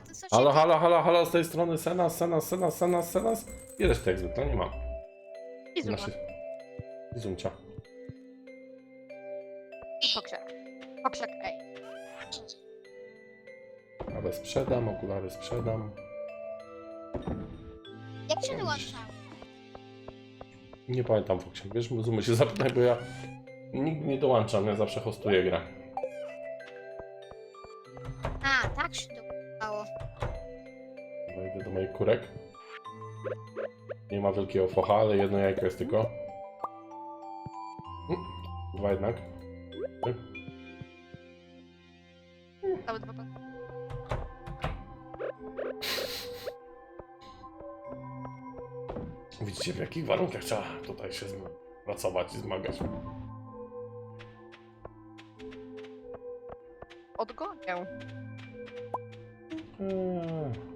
A to Halo, halo, halo, halo, z tej strony Senas, Senas, Senas, Senas, Senas. I reszty jak zwykle nie mam. I zuma. Znaczy... Zumcia. I poksiak. Poksiak, ej. Kawę sprzedam, okulary sprzedam. Jak się dołącza? Nie pamiętam Foksiak, wiesz, Zumy się zapytaj, bo ja nigdy nie dołączam, ja zawsze hostuję grę. A, tak się dołączało. Do moich kurek. Nie ma wielkiego focha, ale jedno jajko jest tylko. Mm, Dwa jednak. Dwa poksiak. Widzicie w jakich warunkach trzeba tutaj się pracować i zmagać. Odgonię. Eee.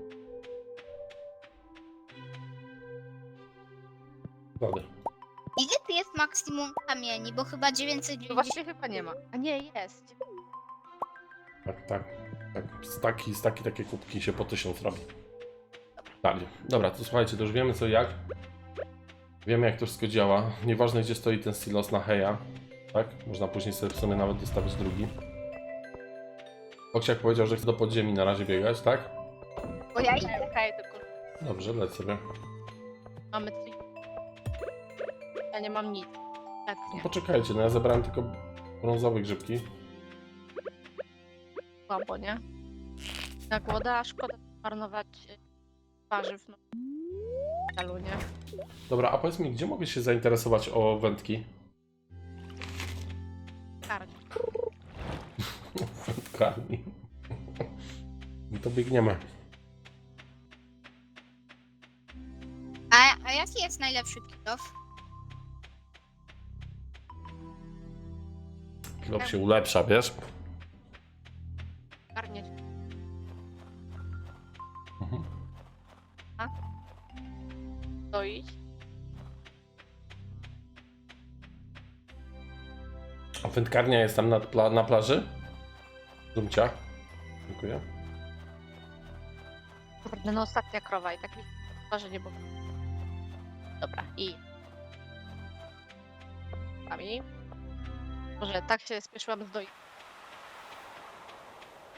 Dobra. Ile tu jest maksimum kamieni? Bo chyba To 990. właściwie chyba nie ma. A nie, jest. Tak, tak. tak. Staki, staki takie kubki się po tysiąc robi. Dalej. Dobra, to słuchajcie, to już wiemy co i jak. Wiemy jak to wszystko działa. Nieważne gdzie stoi ten silos na heja. Tak? Można później sobie w sumie nawet dostawić drugi. Oksiak powiedział, że chce do podziemi na razie biegać, tak? Bo ja idę. okej, tylko Dobrze, leć sobie. Nie mam nic. Tak, nie. Poczekajcie, no ja zebrałem tylko brązowe grzybki. Słabo, nie? Tak, woda, a szkoda marnować y, warzyw. No. Celu, nie? Dobra, a powiedz mi, gdzie mogę się zainteresować o wędki? Karnie. Wędkarni. No to biegniemy. A, a jaki jest najlepszy kilof? Klop się ulepsza, wiesz? Karnie. Mhm. Stoić. A wędkarnia jest tam na, pla na plaży? Dumcia. Dziękuję. Kurde, no ostatnia krowa i tak mi się że nie było. Dobra, i... Sami. Może tak się spieszyłam z doj...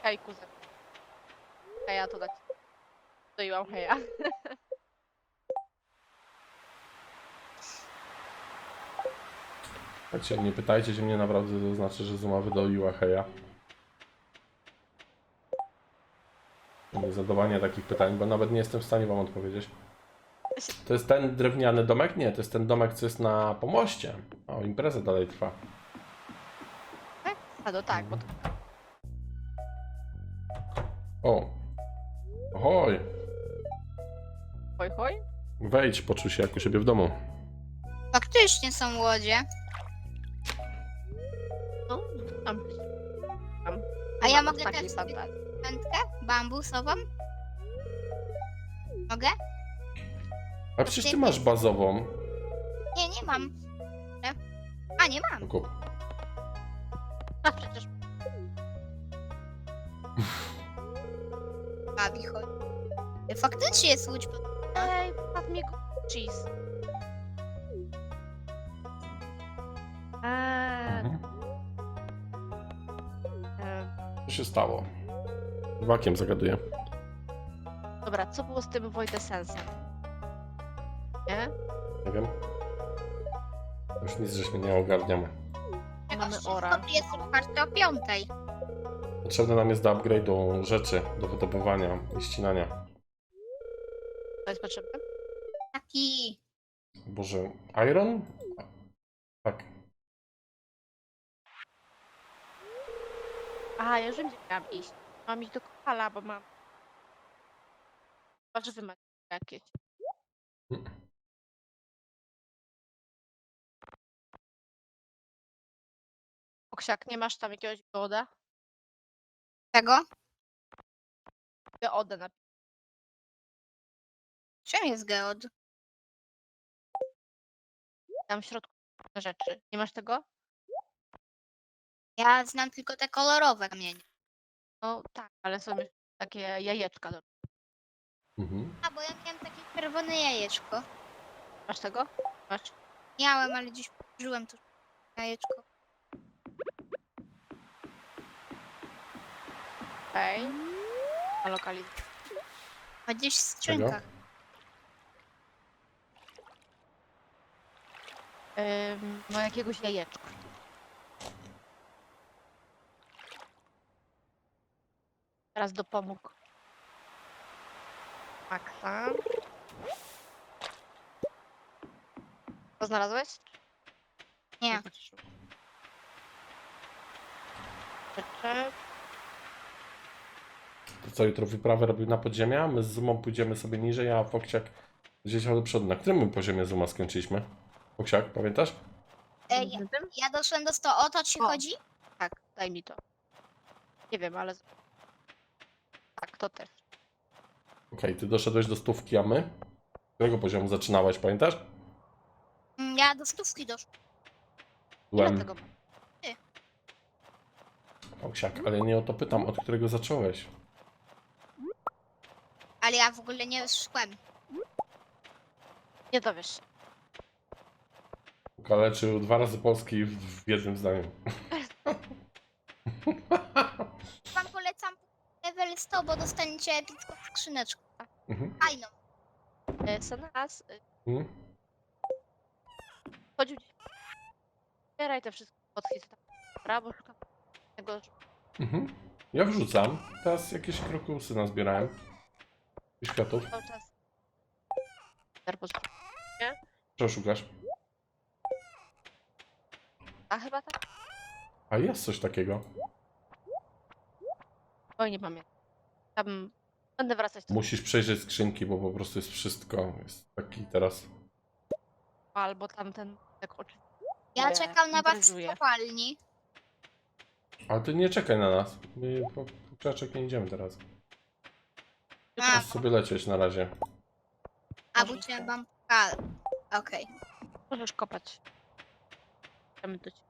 Hej, kuzyn. Heja, to dać. Doiłam heja. Słuchajcie, nie pytajcie się mnie naprawdę, to znaczy, że Zuma wydoiła heja. Nie zadawanie takich pytań, bo nawet nie jestem w stanie wam odpowiedzieć. To jest ten drewniany domek? Nie, to jest ten domek, co jest na pomoście. O, impreza dalej trwa. A no tak, bo O. Ohoj. hoj hoj. Wejdź, poczuj się jak u siebie w domu. Faktycznie są łodzie. No, tam. tam. A ja Mam mogę też sobie standard. wędkę bambusową? Mogę? A przecież ty masz bazową. Nie, nie mam. A, nie mam. Kup. A przecież Babi chodzi. Faktycznie jest łódź pod... Ej, padł mi go cheese. Eee, Mhm. em, Co się stało? Wakiem zagaduję. dobra, co było z tym Wojtesensem? Nie? Nie wiem. Już nic żeśmy nie ogarniamy. Mamy ora. jest otwarte o piątej. Potrzebne nam jest do upgrade'u rzeczy, do wydobywania i ścinania. To jest potrzebne? Taki... Boże, iron? Tak. A, ja już wiem, gdzie miałam iść. Mam iść do kopala, bo mam... Warzywy macie jakieś. Oksiak, nie masz tam jakiegoś geoda? Czego? Geodę na Czym jest geod? tam w środku rzeczy. Nie masz tego? Ja znam tylko te kolorowe kamienie. No tak, ale są jeszcze takie jajeczka. do- Mhm. A, bo ja miałem takie czerwone jajeczko. Masz tego? Masz? Miałem, ale gdzieś położyłem to jajeczko. Okej. Na lokalizacji. A gdzieś w skrzynkach. Ym, no jakiegoś jajeczka. Teraz dopomógł. Maxa. To znalazłeś? Nie. patrzyłem. Co, jutro wyprawę robił na podziemia? My z Zumą pójdziemy sobie niżej, a Foksiak gdzieś do przodu. Na którym my poziomie Zuma skończyliśmy? Foksiak, pamiętasz? Ej, ja, ja doszłem do 100. O to ci O. chodzi? Tak, daj mi to. Nie wiem, ale. Tak, to też. Okej, ty doszedłeś do stówki, a my? Z którego poziomu zaczynałeś, pamiętasz? Mm, Ja do stówki doszłem. Ile Byłem tego? Foksiak, ale nie o to pytam, od którego zacząłeś. Ale ja w ogóle nie szłem. Nie dowiesz się. Kaleczył dwa razy polski w, w jednym zdaniu. Wam polecam level 100, bo dostaniecie epicką skrzyneczkę. Mhm. Fajną. E, Senas, e, Mhm. chodził dziś. Zbieraj te wszystkie potki, co tam. Dobra, bo szukam tego. Mhm. Ja wrzucam. Teraz jakieś krokusy nazbierałem. I światów. cały czas. Czego szukasz? A chyba tak? A jest coś takiego. Oj, nie pamiętam. Tam będę wracać do Musisz przejrzeć skrzynki, bo po prostu jest wszystko. Jest taki teraz. albo tamten tak oczy. Ja Nie, czekam na was w imprezuję. kopalni. Ale ty nie czekaj na nas. My po, po krzaczek nie idziemy teraz. Możesz sobie lecieć na razie. a Możesz bo cię tak. mam... A, okej. Możesz kopać. Chcemy do ciebie.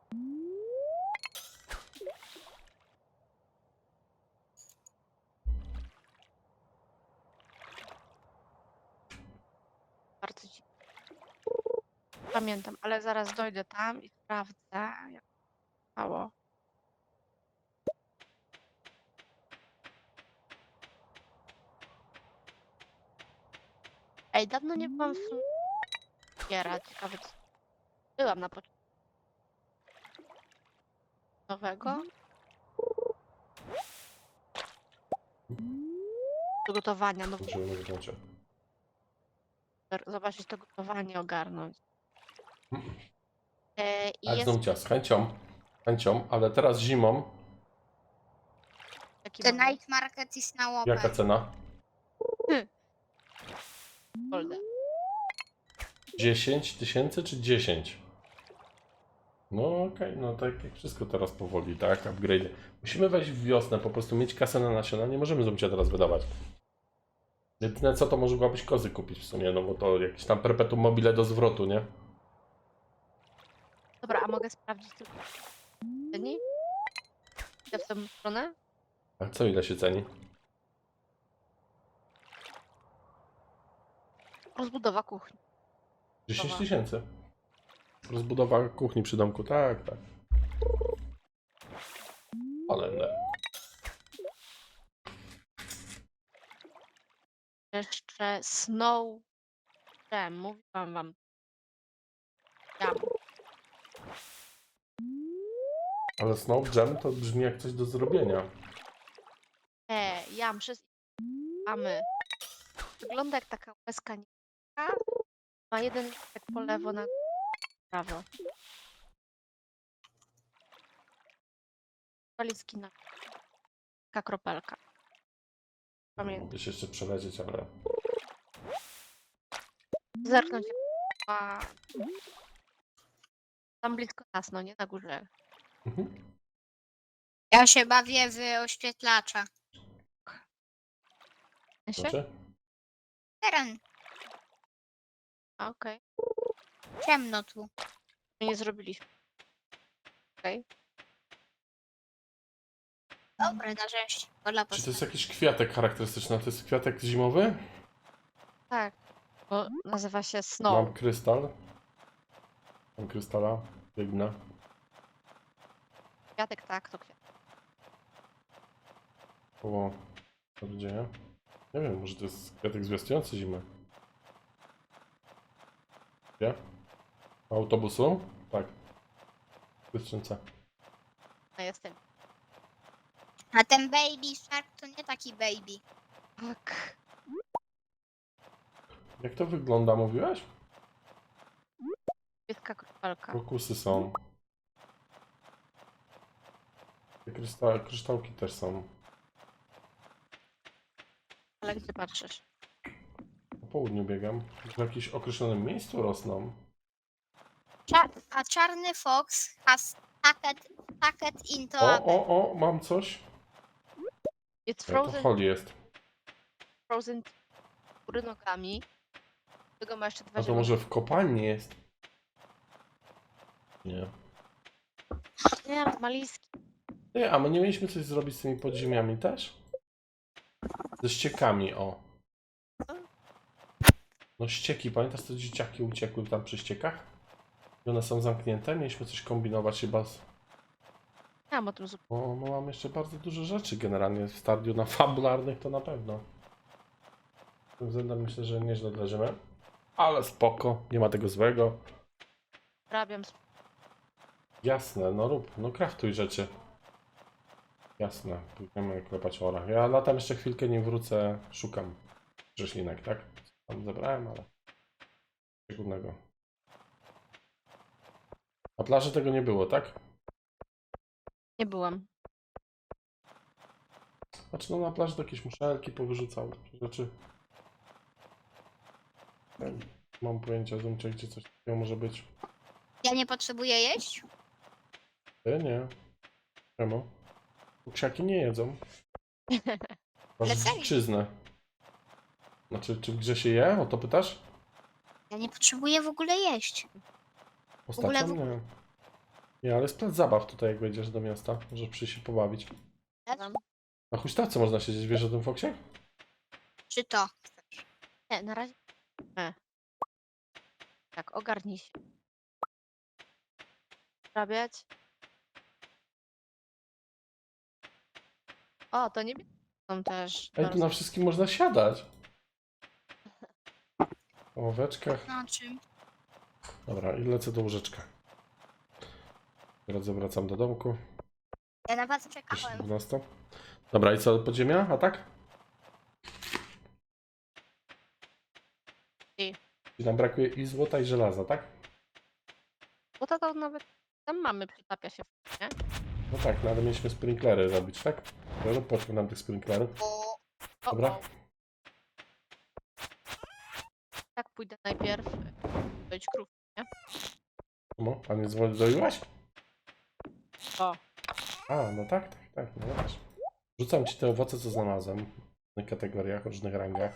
Bardzo ci. Pamiętam, ale zaraz dojdę tam i sprawdzę, jak mało. Ej, dawno nie byłam w Giera, ciekawe co. Byłam na początku. Nowego. Do gotowania, no zobaczyć to gotowanie, ogarnąć. E, I Tak, jest Zumcia, z chęcią. Chęcią, ale teraz zimą. taki mamy night market jest na łopę. Jaka cena? Folder. 10 tysięcy czy 10? No okej, no tak jak wszystko teraz powoli, tak? Upgrade. Musimy wejść w wiosnę, po prostu mieć kasę na nasiona, nie możemy Zumcia teraz wydawać. Jedyne co to mogłabyś kozy kupić w sumie, no bo to jakieś tam perpetuum mobile do zwrotu, nie? Dobra, a mogę sprawdzić tylko ceni? Idę w tę stronę? A co ile się ceni? Rozbudowa kuchni. 10 Dobra. tysięcy. Rozbudowa kuchni przy domku, tak, tak. Olender. Jeszcze Snow Jam. Mówiłam wam. Jam. Ale Snow Jam to brzmi jak coś do zrobienia. E, jam przez mamy. Wygląda jak taka łezka niebieska. Ma jeden tak po lewo na prawo. Walizki na. Taka kropelka. Pamiętam. Mógłbyś jeszcze przelecieć, ale... Zerknąć. A... Tam blisko nas, no nie? Na górze. Mhm. Ja się bawię w oświetlacza. Znaczy? Teren. Okej. Ciemno tu. My nie zrobiliśmy. Okej. Dobre narzędzie. To dla Czy to jest jakiś kwiatek charakterystyczny? A To jest kwiatek zimowy? Tak. Bo nazywa się Snow. Mam krystal. Mam krystala. Biegnę. Kwiatek tak, to kwiatek. O, co się dzieje? Nie wiem, może to jest kwiatek zwiastujący zimę. Gdzie? Autobusu? Tak. W skrzynce. No jestem. A ten baby shark to nie taki baby. Tak. Jak to wygląda, mówiłeś? Kwiatka kropelka. Krokusy są. Te krysta kryształki też są. Ale gdzie patrzysz? Po południu biegam. W jakimś określonym miejscu rosną. Cza a czarny fox has tacket, tacket into O, a o, o, mam coś. Jest E, To frozen, Holly jest. frozen góry nogami. Tego ma jeszcze dwa A to zielone. może w kopalni jest? Nie. Nie, maliski. Nie, a my nie mieliśmy coś zrobić z tymi podziemiami też? Ze ściekami, o. No ścieki, pamiętasz te dzieciaki uciekły tam przy ściekach? I one są zamknięte? Mieliśmy coś kombinować chyba z... Nie mam o tym zupełnie. O, no mam jeszcze bardzo dużo rzeczy generalnie w stadium na fabularnych to na pewno. Tym względem myślę, że nieźle leżymy. Ale spoko, nie ma tego złego. Rabiam. Jasne, no rób, no kraftuj rzeczy. Jasne, pójdziemy klepać o orach. Ja latam jeszcze chwilkę, nim wrócę, szukam rzeźlinek, tak? Tam zebrałem, ale szczególnego. Na plaży tego nie było, tak? Nie byłam. Znaczy no na plaży to jakieś muszelki powyrzucał, takie rzeczy. Nie Mam pojęcia, Zumcie, gdzie coś takiego może być. Ja nie potrzebuję jeść? Ty nie. Czemu? Kuksiaki nie jedzą. Masz dziczyznę. Znaczy, czy w grze się je? O to pytasz? Ja nie potrzebuję w ogóle jeść. Ostatnio ogóle w- nie. Nie, ale jest plac zabaw tutaj, jak wejdziesz do miasta. Możesz przyjść się pobawić. Mam. Na huśtawce można siedzieć, wiesz o tym Foxie? Czy to? Nie, na razie. E. Tak, ogarnij się. Rabiać. O, to nie są też. Ej, tu na wszystkim można siadać. O łóweczkach. Na czym? Dobra, i lecę do łóżeczka. Teraz wracam do domku. Ja na was Już czekałem. 12. Dobra, i co, podziemia? A tak? I. Nam brakuje i złota, i żelaza, tak? Bo to, to nawet tam mamy, przytapia się. Nie? No tak, no ale mieliśmy sprinklery robić, tak? Dobra, poszły nam tych sprinklerów. Bo O, Dobra. o. Tak, pójdę najpierw. Dojdź krów. No, a nie zwoiłaś? O. A, no tak, tak, tak, no też. Rzucam ci te owoce, co znalazłem. W różnych kategoriach, o różnych rangach.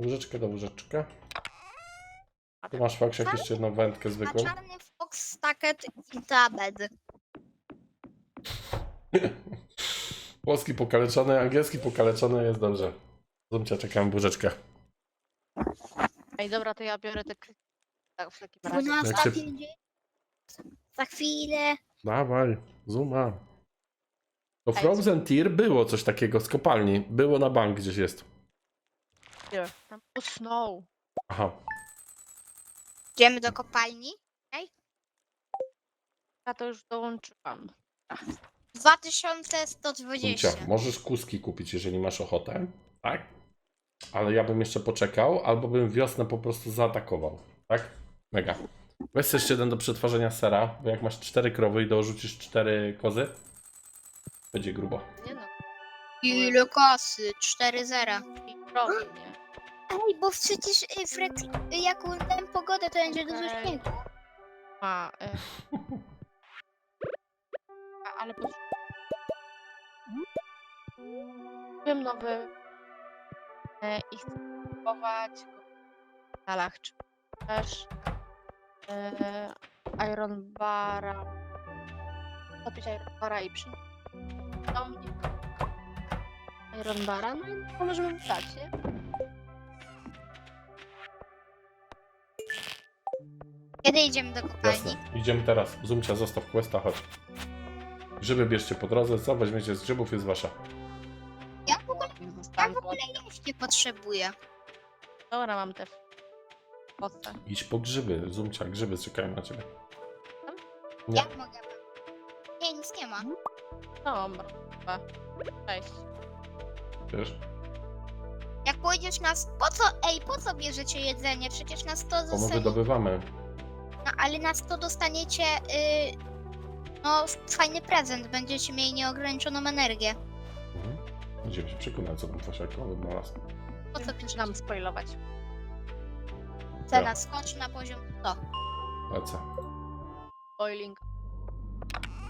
Łyżeczkę do łyżeczka. Tu masz fakt, jak jeszcze jedną wędkę a zwykłą. czarny fox tacket into a bed. Polski pokaleczony, angielski pokaleczony, jest dobrze. Zumcia, czekam w łyżeczkach. Ej, dobra, to ja biorę te kry... Tak, w takim razie. 12.50. Za chwilę. Dawaj, zuma. To Ej, Frozen Tier było coś takiego z kopalni. Było na bank gdzieś jest. Gdzie? Tam o snow. Aha. Idziemy do kopalni. Ja to już dołączyłam. 2120. Zumcia, możesz kuski kupić, jeżeli masz ochotę. Tak? Ale ja bym jeszcze poczekał, albo bym wiosnę po prostu zaatakował. Tak? Mega. Weź jeszcze jeden do przetwarzania sera, bo jak masz cztery krowy i dorzucisz cztery kozy, będzie grubo. Nie no, Ile kasy? 4-0. i robi, nie? Ej, bo przecież y, Fred, y, jak uznałem pogodę, to będzie dużo Okej. śniegu. A, e... A, ale po... Byłem nowy e, i chcę kupować go w kanałach, czy też e, Iron Bara. Kupić Iron Bara i przy... Ciągnik. Iron Bara, no i to możemy dać, nie? Kiedy idziemy do kopalni? Jasne. Idziemy teraz. Zumcia, zostaw questa, chodź. Grzyby bierzcie po drodze, co weźmiecie z grzybów jest wasza. Potrzebuję. Dobra, mam te poce. Idź po grzyby, Zumcia, grzyby czekają na ciebie. Nie. Jak mogę? Nie, nic nie ma. Dobra, chyba. Cześć. Wiesz? Jak pójdziesz nas... Po co, ej, po co bierzecie jedzenie? Przecież na 100 Bo my zostanie... wydobywamy. No, ale na 100 dostaniecie... Y... No, fajny prezent. Będziecie mieli nieograniczoną energię. Mhm. Będziemy się przekonać, co tam Fasiako wynalazł. Po co bierzecie? nam spoilować. Cena skocz na poziom 100. Lecę. Boiling.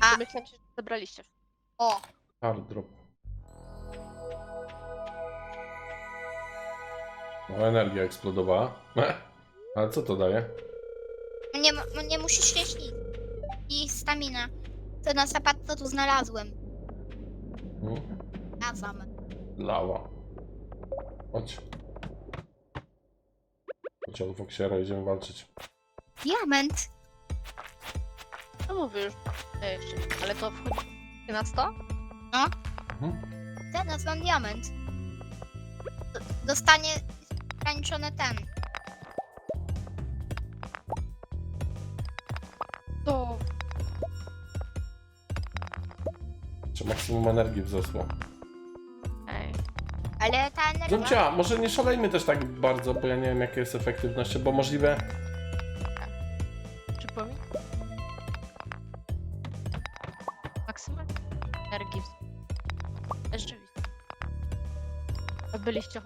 A. Domyślam się, że zebraliście. O, Hard drop. No, energia eksplodowała. Ale co to daje? nie, ma- nie musisz jeść nic. I stamina. To na zapadce tu znalazłem. Hmm? Razem. Lawa. Chodź. Chodź od Foxiera, idziemy walczyć. Diament. No mówię już. e, jeszcze, Ale to wchodzi na 100? Mhm. Teraz mam diament. D- Dostanie ograniczony ten. To. Czy maksimum energii wzrosło? Ale ta energia... Zumcia, może nie szalejmy też tak bardzo, bo ja nie wiem jaka jest efektywność, bo możliwe... Przypomnij. Maksymalnie energii. w- Rzeczywiście. A byliście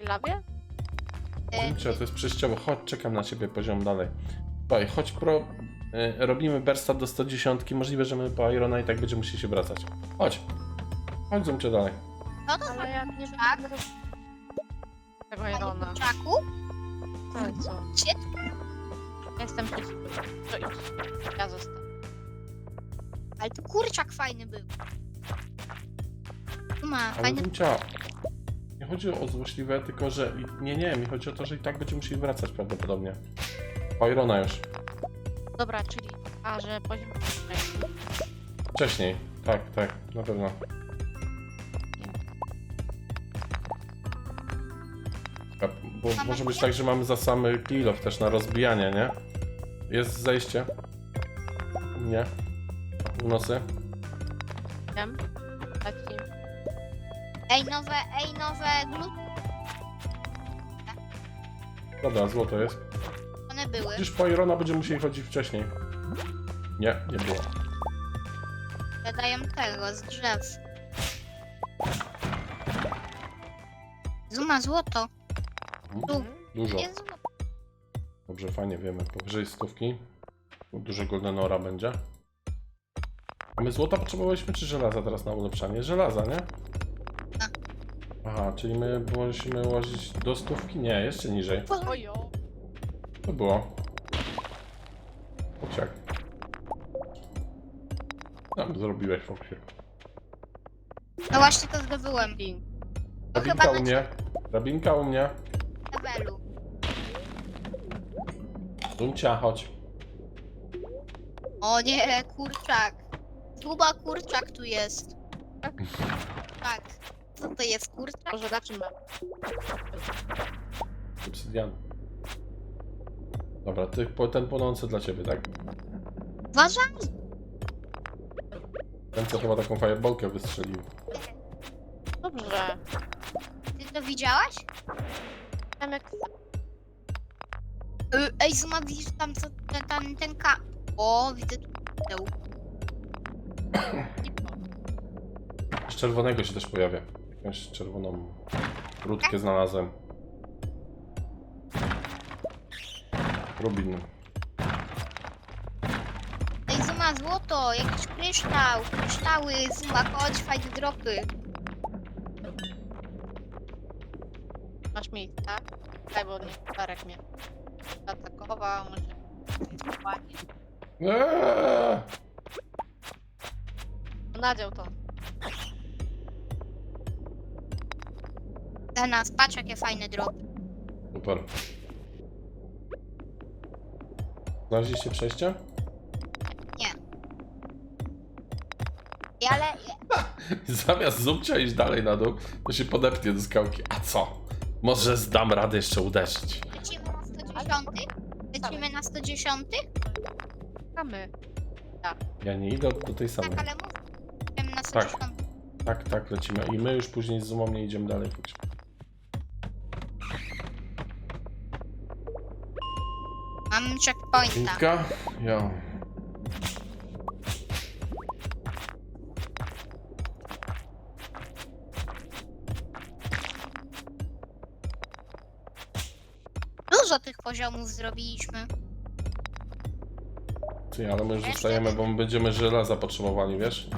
w labie? y, Zumcia, to jest przejściowo. Chodź, czekam na ciebie poziom dalej. Słuchaj, chodź pro... y, robimy bursta do 110, możliwe, że my po Irona i tak będziemy musieli się wracać. Chodź. Chodź Zumcia dalej. No to Ale jak nie Tak. będę tego Panie Irona. kurczaku? Tak, co? Gdzie? Ja Jestem przeciwko. To idź. Ja zostanę. Ale tu kurczak fajny był. Tu ma Ale fajny... Nie chodzi o złośliwe, tylko że... Nie, nie, mi chodzi o to, że i tak będziemy musieli wracać prawdopodobnie. Po Irona już. Dobra, czyli. A, że poziom. Wcześniej. Tak, tak, na pewno. A, Bo może być tak, że mamy za samy kilof też na rozbijanie, nie? Jest zejście? Nie. Północy? Wiem. Taki. Ej, nowe, ej, nowe glut... Dobra, złoto jest. One były. Przecież po Irona będziemy musieli chodzić wcześniej. Nie, nie było. Gadają tego z drzew. Zuma złoto. Tu Dużo. Dobrze, fajnie wiemy. Powyżej stówki. Dużo golden ora będzie. A my złota potrzebowaliśmy czy żelaza teraz na ulepszanie? Żelaza, nie? Tak. Aha, czyli my musimy ułożyć do stówki? Nie, jeszcze niżej. Ojo. To było. Foksiak. Tam zrobiłeś, Foksiak. No właśnie to zdobyłem. Rabinka u na mnie. Rabinka u mnie. Dumcia, chodź. O nie, kurczak. Zguba kurczak tu jest. Tak? Co to jest kurczak? Może na czym mam? Obsydian. Dobra, ty, po- ten płonący dla ciebie, tak? Uważaj! Ten co chyba taką fireballkę wystrzelił. Dobrze. Ty to widziałaś? Tam jak. Y, Ej, Zuma, widzisz tam co, ten, ten, ten ka... O, widzę tu tył. Z czerwonego się też pojawia. Jakąś czerwoną rudkę znalazłem. Rubin. Ej, Zuma, złoto, jakiś kryształ, kryształy, Zuma, chodź, fajne dropy. Masz miejsce, tak? Daj, bo nie Darek mnie atakował, może panie. Eee! Nadział to. Dla nas, patrz jakie fajne dropy. Super. Znaleźliście przejścia? I Ale Zamiast zupcia iść dalej na dół, to się podepnie do skałki. A co? Może zdam radę jeszcze uderzyć lecimy na 110? Lecimy na 110? Czekamy. Ja nie idę do tej samej. Tak, ale mów. Lecimy na 110. Tak, tak, lecimy. I my już później z Zumą nie idziemy dalej. Mam checkpointa. Witka? Ja. Dużo tych poziomów zrobiliśmy. Ty, ale my już zostajemy, bo my będziemy żelaza potrzebowali, wiesz?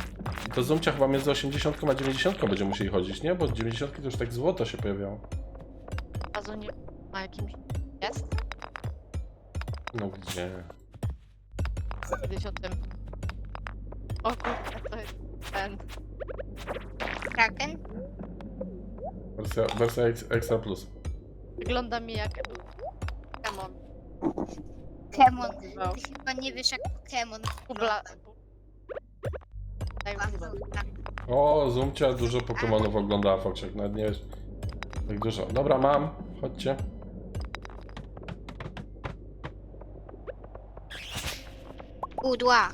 I to Zumcia chyba między 80 a 90 będziemy musieli chodzić, nie? Bo 90 to już tak złoto się pojawiało. Bazu nie ma jakimś... Jest? No gdzie? O tym. O kurde, to jest ten. Kraken? Wersja, wersja Ex- Extra Plus. Wygląda mi jak... Demon. Kemon. No. Ty chyba nie wiesz jak Pokémon Bubla... Tak, wygląda. O, Zumcia dużo Pokemonów oglądała, Foksiak, nawet nie wiesz. Tak dużo. Dobra, mam. Chodźcie. Udła.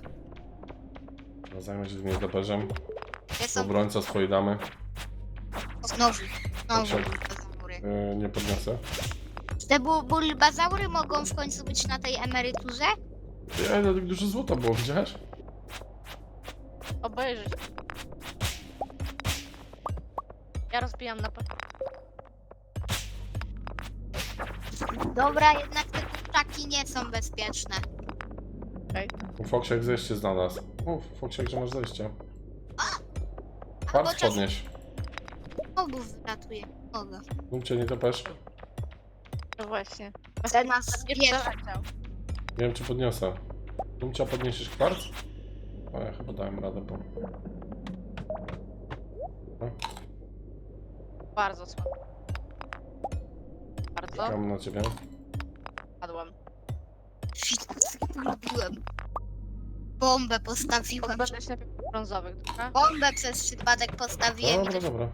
No, Zajmę się tym nietoperzem. Są Obrońca swojej damy. znowu. Znowu. Yy, nie podniosę. Te bu- bulbazaury mogą w końcu być na tej emeryturze? Ja, tak dużo złota było, widziałeś? Obejrzyj. Ja rozbijam na... Dobra, jednak te kurczaki nie są bezpieczne. Foksiak zejście z nas. Mów, Foksiak, że masz zejście. Kwart czas- podnieś. Mogów wyratuje. Mogę. Zumcia nietoperz. No właśnie. Te nas Nie przeleciał. Nie wiem, czy podniosę. Zumcia, podniesiesz kwart? O, ja chyba dałem radę, bo... Bardzo słabo. Bardzo. Czekam na ciebie. Padłem. Shit, lubiłem. Bombę postawiłem. Będę się najpierw brązowych, dobra? Bombę przez przypadek postawiłem. Dobra, dobra.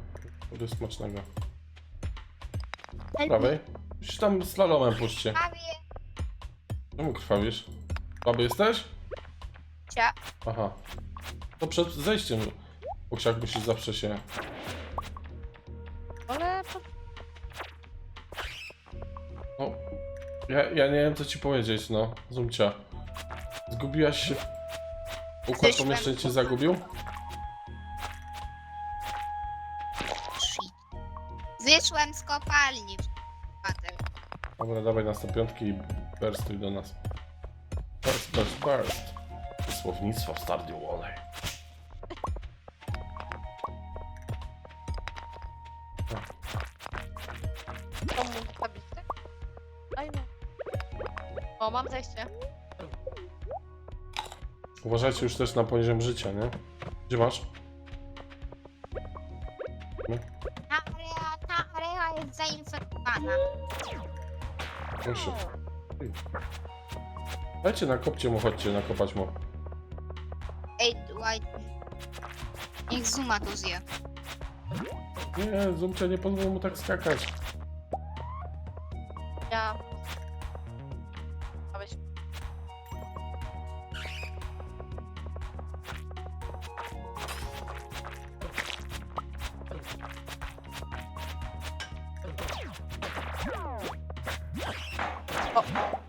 Będzie smacznego. Prawej? Już tam slalomem puśćcie. Prawie Czemu krwawisz? Słaby jesteś? cia. Aha. To przed zejściem. Usiak musisz zawsze się... Ale po- No, ja, ja nie wiem co ci powiedzieć, no. Zumcia. Zgubiłaś się. Układ Zeszłem. pomieszczeń cię zagubił? Wyszłem z kopalni. Dobra, dawaj na 105 i burstuj do nas. Burst, burst, burst. Słownictwo w Stardew Valley. komu zabić, tak? Mu. O, mam zejście. Uważajcie już też na poziom życia, nie? Gdzie masz? Proszę. Dajcie na kopcie mu, chodźcie nakopać mu. Ej, White. Niech Zuma to zje. Nie, Zumcia nie pozwól mu tak skakać.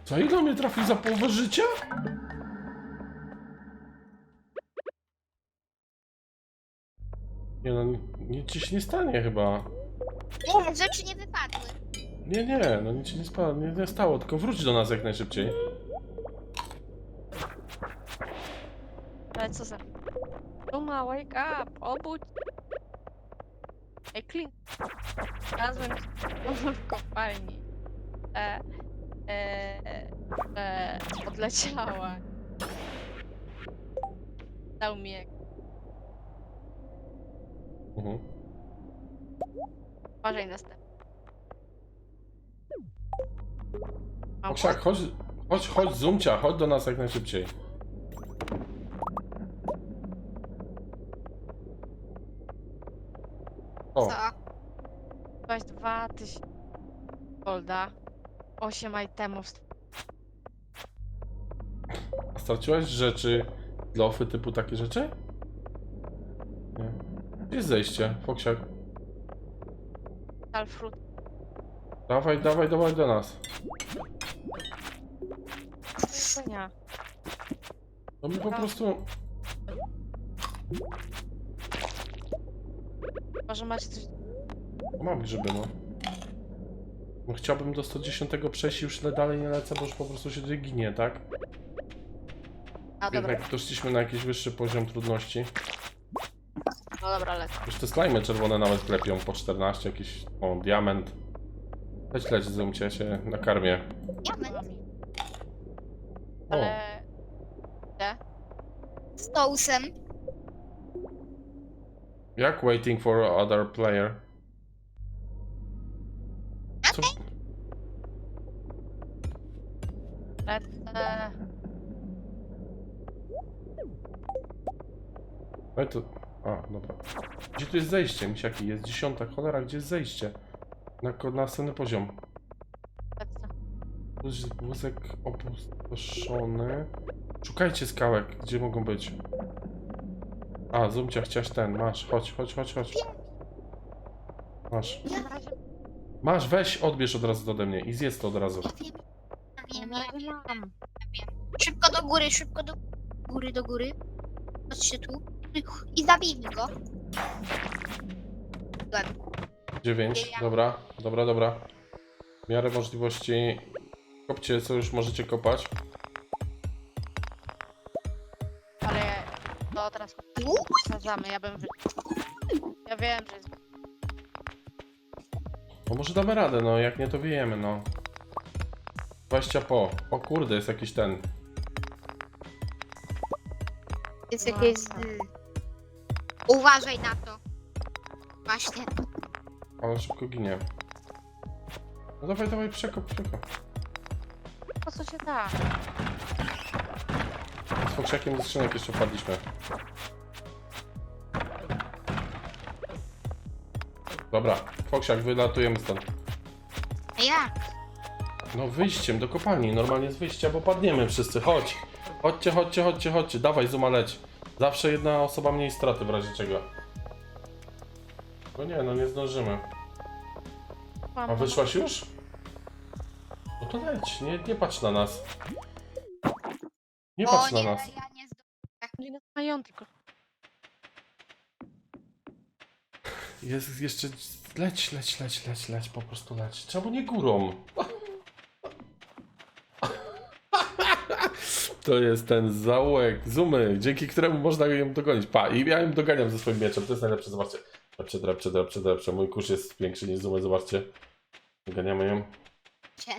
Co ile mnie trafił za połowę życia? Nie no, nic ci się nie stanie chyba. Nie, rzeczy nie wypadły. Nie, nie, no nic się nie, spa, nie, nie stało, tylko wróć do nas jak najszybciej. Ale co za... Duma, wake up! Obudź! Ej! Znalazłem cię w kopalni. E, e, e, odleciała. Dał mi jak. Mhm. Uważaj następny. Mam chodź, chodź, chodź, zoomcia, chodź do nas jak najszybciej. O, Co? Weź dwa tysiące golda. 8 itemów. a straciłaś rzeczy dla ofy typu takie rzeczy? Nie. Gdzie jest zejście, Foksiak? Stal fruit. Dawaj, dawaj, dawaj do nas. Nie. No my po prostu... Może macie coś. Mam grzyby, no. No. Chciałbym do 110 przejść i już le- dalej nie lecę, bo już po prostu się tutaj ginie, tak? A dobra, Jednak doszliśmy na jakiś wyższy poziom trudności. no dobra, lecę. Już te slajmy czerwone nawet klepią po 14, jakiś o, diament. Leć, leć, zoomcie się na karmie. Diament O, Ale. Z jak waiting for other player? No to... A, dobra. Gdzie tu jest zejście, misiaki? Jest dziesiąta, cholera, gdzie jest zejście? Na, na następny poziom. Wózek opustoszony. Szukajcie skałek, gdzie mogą być. A, Zumcia, chciałaś ten, masz, chodź, chodź, chodź, chodź. Masz. Masz, weź, odbierz od razu ode mnie i zjedz to od razu. Wiem, ja mam. Szybko do góry, szybko do góry, do góry. Chodźcie tu. I zabijmy go. Ładnie. 9, dobra, dobra, dobra. W miarę możliwości kopcie co już możecie kopać. Ale to teraz Uuu, sprawdzamy, ja bym. Ja wiem, że jest... No może damy radę, no jak nie to wiejemy, no. 20 po. O kurde, jest jakiś ten. Jest jakieś... y, Uważaj na to. Właśnie. Ale szybko ginie. No dawaj, dawaj, przekop, przekop. Po co się da? Z foksiakiem ze skrzynek jeszcze wpadliśmy. Dobra, foksiak, wylatujemy stąd. A jak? No wyjściem do kopalni, normalnie z wyjścia, bo padniemy wszyscy, chodź. Chodźcie, chodźcie, chodźcie, chodźcie, dawaj, Zuma leć. Zawsze jedna osoba mniej straty w razie czego. No nie, no nie zdążymy. Mam, A wyszłaś już? No to leć, nie, nie patrz na nas. Nie o patrz nie, na nas. ja nie zdążę. Mają tylko. Jest jeszcze. Leć, leć, leć, leć, leć, po prostu leć. Czemu nie górą? To jest ten zaułek Zumy, dzięki któremu można ją dogonić. Pa, i ja ją doganiam ze swoim mieczem, to jest najlepsze, zobaczcie. Drepcze, drepcze, drepcze, drepcze. Mój kurz jest większy niż Zumy, zobaczcie. Doganiamy ją. Cię.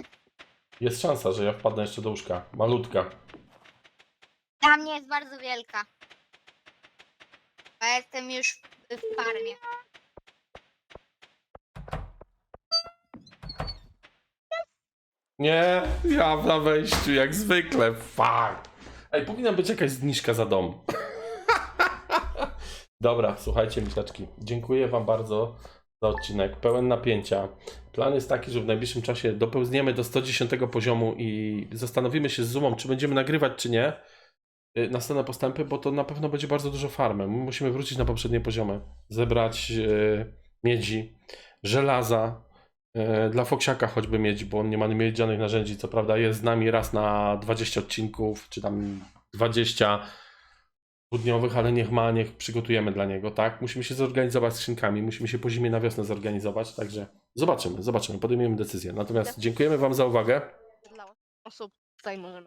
Jest szansa, że ja wpadnę jeszcze do łóżka. Malutka. Dla mnie jest bardzo wielka. Ja jestem już w, w farmie. Nie, ja na wejściu, jak zwykle, fuck. Ej, powinna być jakaś zniżka za dom. Dobra, słuchajcie, misiaczki, dziękuję wam bardzo za odcinek, pełen napięcia. Plan jest taki, że w najbliższym czasie dopełzniemy do 110 poziomu i zastanowimy się z Zumą, czy będziemy nagrywać, czy nie. y, Następne postępy, bo to na pewno będzie bardzo dużo farmy. My musimy wrócić na poprzednie poziomy, zebrać yy, miedzi, żelaza, Dla Foksiaka choćby mieć, bo on nie ma miedzianych narzędzi. Co prawda jest z nami raz na 20 odcinków, czy tam 20 dwudniowych, ale niech ma, niech przygotujemy dla niego, tak? Musimy się zorganizować z skrzynkami, musimy się po zimie na wiosnę zorganizować, także zobaczymy, zobaczymy, podejmiemy decyzję. Natomiast dziękujemy Wam za uwagę. Dla osób tutaj możemy.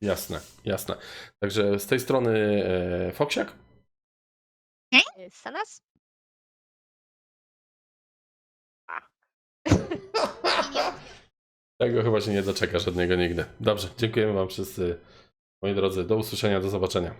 Jasne, jasne. Także z tej strony e, Foksiak. Sanas? Tego chyba się nie doczeka żadnego nigdy. Dobrze, dziękujemy Wam wszyscy, moi drodzy. Do usłyszenia, do zobaczenia.